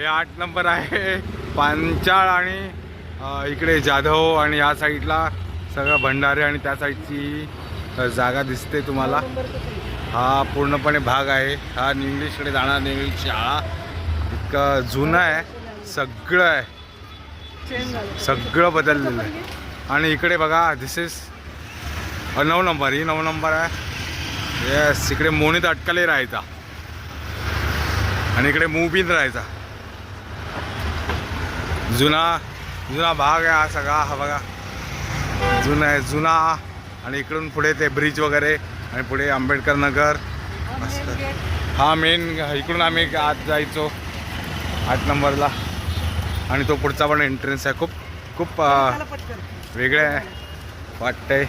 हे आठ नंबर आहे. पांचाळ आणि इकडे जाधव आणि या साईडला सगळं भंडारे आणि त्या साईडची जागा दिसते तुम्हाला. हा पूर्णपणे भाग आहे. हा इंग्लिशकडे जाणार निंगळी शाळा. इतकं जुनं आहे. सगळं आहे. सगळं बदललेलं आहे. आणि इकडे बघा दिस इज नऊ नंबर. ही नऊ नंबर आहे. येस इकडे मोनीत अटकले राहायचा. आणि इकडे मूवीन राहायचा. जुना जुना भाग आहे हा सगळा हा बघा. जुना आहे जुना. आणि इकडून पुढे ते ब्रिज वगैरे आणि पुढे आंबेडकर नगर. मस्त. हा मेन इकडून आम्ही आत जायचो आठ नंबरला. आणि तो पुढचा पण एंट्रन्स आहे. खूप खूप वेगळं आहे. वाटतंय.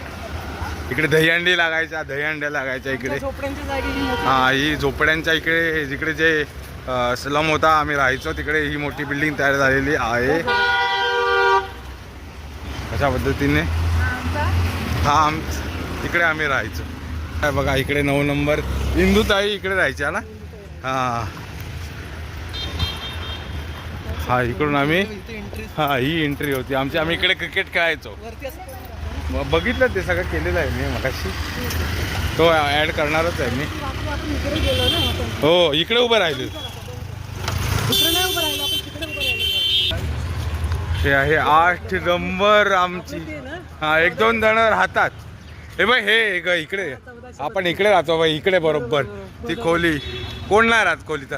इकडे दहीहंडी लागायच्या दहीहंड्या लागायच्या इकडे. ही हा झोपड्यांच्या इकडे जिकडे जे स्लम होता. आम्ही राहायचो तिकडे. ही मोठी बिल्डिंग तयार झालेली आहे. अशा पद्धतीने? हा आम इकडे आम्ही राहायचो. काय बघा इकडे नऊ नंबर. इंदुताई इकडे राहायच्या ना? हा. हा इकडून आम्ही हा ही एंट्री होती. आमची आम्ही इकडे क्रिकेट खेळायचो. मग बघितलं ते सगळं केलेलं आहे मी मगाशी. तो ॲड करणारच आहे मी. हो इकडे उभं राहिले ते हे आहे आठ नंबर आमची. हा एक दोन जण राहतात. हे बाई हे ग इकडे. आपण इकडे राहतो बाई इकडे बरोबर. ती खोली. कोण नाही राहत खोलीत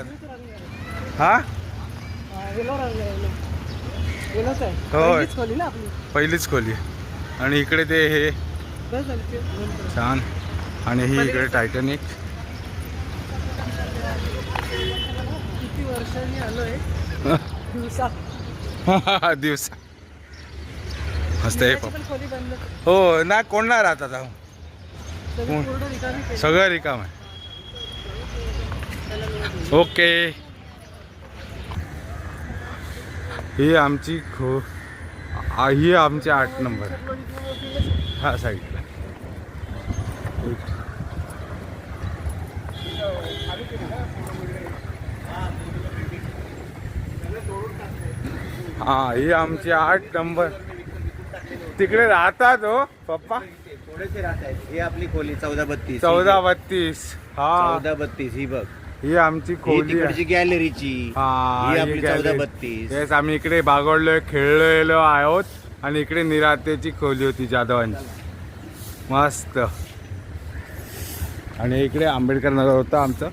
हा? होय. पहिलीच खोली. पहिलीच खोली आणि इकडे ते हे. छान. आणि ही इकडे टायटॅनिक आलोय. दिवसा. दिवसा. मस्त आहे पण खोली बंद. हो ना कोण नाही राहत आता. सगळी? पूर्ण रिकामी केली. सगळं रिकाम आहे. ओके. ही आमची खो आ- ही आमची आठ नंबर. हा साईडला. हा ही आमची आठ नंबर. तिकडे राहतात हो पप्पा. थोडेसे राहत आहेत ही आपली खोली चौदा बत्तीस. चौदा बत्तीस. हा. चौदा बत्तीस ही बघ. ही आमची खोली आहे. तिकडची गॅलरीची हा, आपली. चौदा बत्तीस. आम्ही इकडे बागडलोय खेळलेलो आहोत आणि इकडे निरातेची खोली होती जाधवांची. मस्त. आणि इकडे आंबेडकर नगर होतं आमचं.